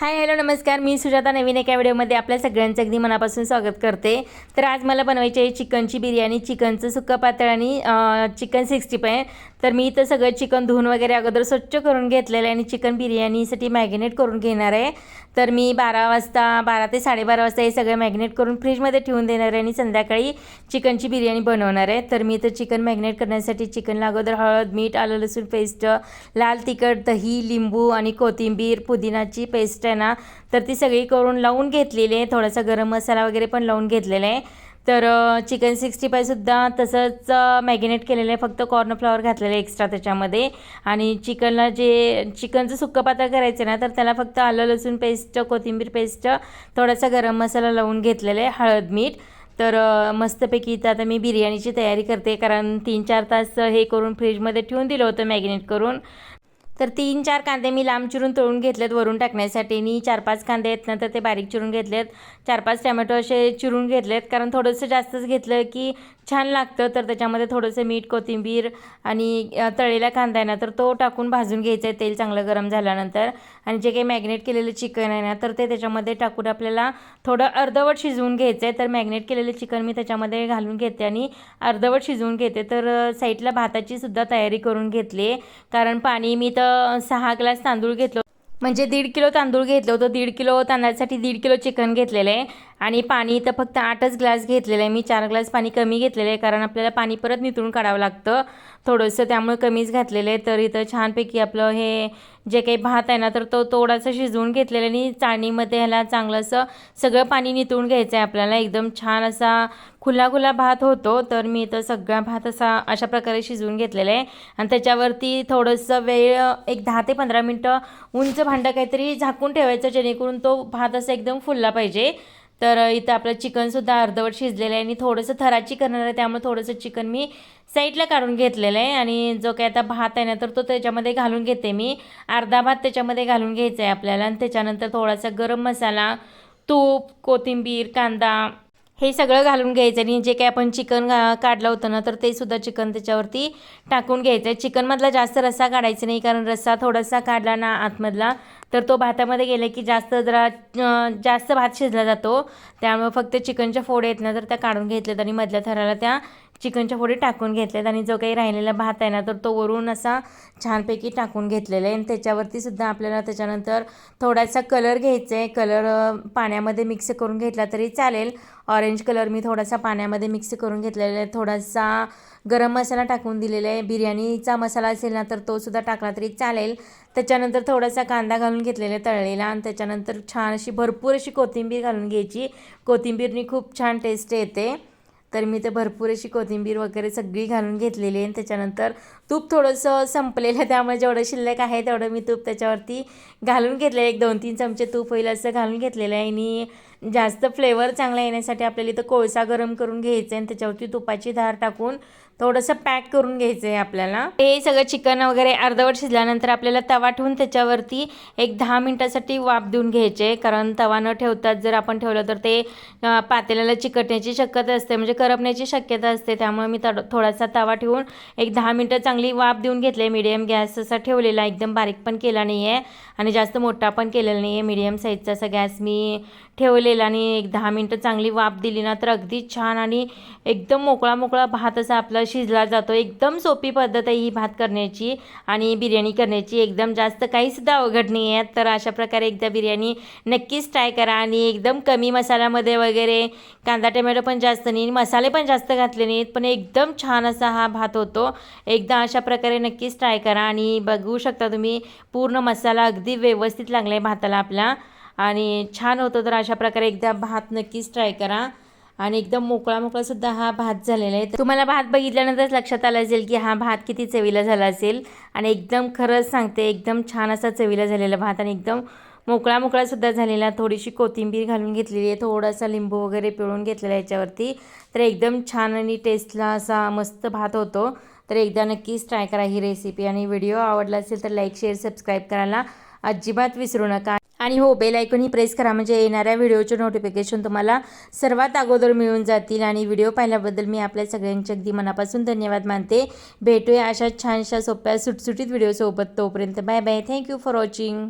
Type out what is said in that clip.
Hi hello नमस्कार. मी सुजाता नवीन एका व्हिडिओमध्ये आपल्या सगळ्यांचं अगदी मनापासून स्वागत करते. तर आज मला बनवायची आहे चिकनची बिर्याणी चिकनचं सुक्का पातळ आणि चिकन सिक्स्टी फाय. तर मी इथं सगळं चिकन धुवून वगैरे अगोदर स्वच्छ करून घेतलेलं आहे आणि चिकन बिर्याणीसाठी मॅगिनेट करून घेणार आहे. तर मी बारा वाजता बारा ते साडेबारा वाजता हे सगळं मॅग्नेट करून फ्रीजमध्ये ठेवून देणार आहे आणि संध्याकाळी चिकनची बिर्याणी बनवणार आहे. तर मी तर चिकन मॅग्नेट करण्यासाठी चिकनला अगोदर हळद मीठ आलं लसूण पेस्ट लाल तिखट दही लिंबू आणि कोथिंबीर पुदिनाची पेस्ट आहे ना तर ती सगळी करून लावून घेतलेली आहे. थोडासा गरम मसाला वगैरे पण लावून घेतलेला आहे. तर चिकन सिक्स्टी फायसुद्धा तसंच मॅगिनेट केलेलं आहे. फक्त कॉर्नफ्लॉवर घातलेलं आहे एक्स्ट्रा त्याच्यामध्ये. आणि चिकनला जे चिकनचं सुक्कं पातळ करायचं ना तर त्याला फक्त आलं लसूण पेस्ट कोथिंबीर पेस्ट थोडासा गरम मसाला लावून घेतलेला आहे हळद मीठ. तर मस्तपैकी इथं आता मी बिर्याणीची तयारी करते कारण तीन चार तास हे करून फ्रीजमध्ये ठेवून दिलं होतं मॅगिनेट करून. तर तीन चार कांदे मी लांब चिरून तळून घेतलेत वरून टाकण्यासाठी. आणि चार पाच कांदे आहेत ना तर ते बारीक चिरून घेतलेत. चार पाच टमॅटो असे चिरून घेतलेत. कारण थोडंसं जास्तच घेतलं की छान लागतं तर त्याच्यामध्ये थोडंसं मीठ कोथिंबीर आणि तळलेला कांदा आहे ना तर तो टाकून भाजून घ्यायचा आहे तेल चांगलं गरम झाल्यानंतर. आणि जे काही मॅग्नेट केलेलं चिकन आहे ना तर ते त्याच्यामध्ये टाकून आपल्याला थोडं अर्धवट शिजवून घ्यायचं आहे तर मॅग्नेट केलेलं चिकन मी त्याच्यामध्ये घालून घेते आणि अर्धवट शिजवून घेते. तर साईडला भाताची सुद्धा तयारी करून घेतली. कारण पाणी मी तर सहा ग्लास तांदूळ घेतलो. म्हणजे दीड किलो तांदूळ घेतलं होतं. दीड किलो तांदळासाठी दीड किलो चिकन घेतलेलं आहे. आणि पाणी तर फक्त आठच ग्लास घेतलेलं आहे. मी चार ग्लास पाणी कमी घेतलेलं आहे कारण आपल्याला पाणी परत नितळून काढावं लागतं. थोडंसं त्यामुळे कमीच घातलेलं आहे. तर इथं छानपैकी आपलं हे जे काही भात आहे ना तर तो थोडासा शिजवून घेतलेला आहे. आणि चाळणीमध्ये ह्याला चांगलं असं सगळं पाणी नितळून घ्यायचं आहे आपल्याला. एकदम छान असा खुला खुला भात होतो. तर मी इथं सगळा भात असा अशा प्रकारे शिजवून घेतलेला आहे. आणि त्याच्यावरती थोडंसं वेळ एक दहा ते पंधरा मिनटं उंच भांडं काहीतरी झाकून ठेवायचं जेणेकरून तो भात असा एकदम फुलला पाहिजे. तर इथं आपलं चिकनसुद्धा अर्धवट शिजलेलं आहे आणि थोडंसं थराची करणार आहे त्यामुळे थोडंसं चिकन मी साईडला काढून घेतलेलं आहे आणि जो काय आता भात आहे ना तर तो त्याच्यामध्ये घालून घेते मी. अर्धा भात त्याच्यामध्ये घालून घ्यायचा आहे आपल्याला आणि त्याच्यानंतर थोडासा गरम मसाला तूप कोथिंबीर कांदा हे सगळं घालून घ्यायचं आणि जे काही आपण चिकन घा काढलं होतं ना तर ते सुद्धा चिकन त्याच्यावरती टाकून घ्यायचं आहे. चिकनमधला जास्त रस्सा काढायचा नाही कारण रस्सा थोडासा काढला ना आतमधला तर तो भातामध्ये गेला की जास्त जरा जास्त भात शिजला जातो. त्यामुळे फक्त चिकनच्या फोड येत ना तर त्या काढून घेतल्यात आणि मधल्या थराला त्या चिकनच्या फोडी टाकून घेतल्यात आणि जो काही राहिलेला भात आहे ना तर तो वरून असा छानपैकी टाकून घेतलेला आहे. आणि त्याच्यावरती सुद्धा आपल्याला त्याच्यानंतर थोडासा कलर घ्यायचा आहे. कलर पाण्यामध्ये मिक्स करून घेतला तरी चालेल. ऑरेंज कलर मी थोडासा पाण्यामध्ये मिक्स करून घेतलेला आहे. थोडासा गरम मसाला टाकून दिलेला आहे. बिर्याणीचा मसाला असेल ना तर तो सुद्धा टाकला तरी चालेल. त्याच्यानंतर थोडासा कांदा घालून घेतलेला आहे तळलेला. आणि त्याच्यानंतर छान अशी भरपूर अशी कोथिंबीर घालून घ्यायची. कोथिंबीरनी खूप छान टेस्ट येते. तर मी ते भरपूर अशी कोथिंबीर वगैरे सगळी घालून घेतलेली आहे. आणि त्याच्यानंतर तूप थोडंसं संपलेलं त्यामुळे जेवढं शिल्लक आहे तेवढं मी तूप त्याच्यावरती घालून घेतलेलं आहे. एक दोन तीन चमचे तूप होईल असं घालून घेतलेलं आहे. आणि जास्त फ्लेवर चांगला येण्यासाठी आपल्याला इथं कोळसा गरम करून घ्यायचा आहे आणि त्याच्यावरती तुपाची धार टाकून थोडंसं पॅक करून घ्यायचं आहे आपल्याला. हे सगळं चिकन वगैरे अर्धवट शिजल्यानंतर आपल्याला तवा ठेवून त्याच्यावरती एक दहा मिनटासाठी वाफ देऊन घ्यायचे. कारण तवा न ठेवताच जर आपण ठेवलं तर ते पातेल्याला चिकटण्याची शक्यता असते. म्हणजे करपण्याची शक्यता असते. त्यामुळे मी तड थोडासा तवा ठेवून एक दहा मिनटं चांगली वाफ देऊन घेतले मीडियम गॅस असा ठेवलेला. एकदम बारीक पण केला नाही आहे आणि जास्त मोठा पण केलेला नाही आहे मीडियम साईजचा असा गॅस मी ठेवले ठेवलेला आणि एक दहा मिनटं चांगली वाफ दिली ना तर अगदी छान आणि एकदम मोकळा मोकळा भात असा आपला शिजला जातो. एकदम सोपी पद्धत आहे ही भात करण्याची आणि बिर्याणी करण्याची. एकदम जास्त काहीसुद्धा अवघड नाही आहे तर अशा प्रकारे एकदा बिर्याणी नक्कीच ट्राय करा आणि एकदम कमी मसाल्यामध्ये वगैरे कांदा टमॅटो पण जास्त नाही मसाले पण जास्त घातले नाहीत पण एकदम छान असा हा भात होतो. एकदा अशा प्रकारे नक्कीच ट्राय करा आणि बघू शकता तुम्ही पूर्ण मसाला अगदी व्यवस्थित लागला आहे भाताला आपला. आणि छान होतं तर अशा प्रकारे एकदा भात नक्कीच ट्राय करा. आणि एकदम मोकळा मोकळा सुद्धा हा भात झालेला आहे. तुम्हाला भात बघितल्यानंतरच लक्षात आलं असेल की हा भात किती चवीला झाला असेल. आणि एकदम खरंच सांगते एकदम छान असा चवीला झालेला भात आणि एकदम मोकळा मोकळा सुद्धा झालेला. थोडीशी कोथिंबीर घालून घेतलेली आहे. थोडासा लिंबू वगैरे पिळून घेतलेला आहे याच्यावरती. तर एकदम छान आणि टेस्टला असा मस्त भात होतो. तर एकदा नक्कीच ट्राय करा ही रेसिपी आणि व्हिडिओ आवडला असेल तर लाईक शेअर सबस्क्राईब करायला अजिबात विसरू नका. आणि हो बेल आयकॉनही प्रेस करा. म्हणजे येणाऱ्या व्हिडिओचे नोटिफिकेशन तुम्हाला सर्वात अगोदर मिळून जातील. आणि व्हिडिओ पाहिल्याबद्दल मी आपल्या सगळ्यांचे अगदी मनापासून धन्यवाद मानते. भेटूया अशा छानशा सोप्या सुटसुटीत व्हिडिओसोबत तोपर्यंत. Bye bye thank you for watching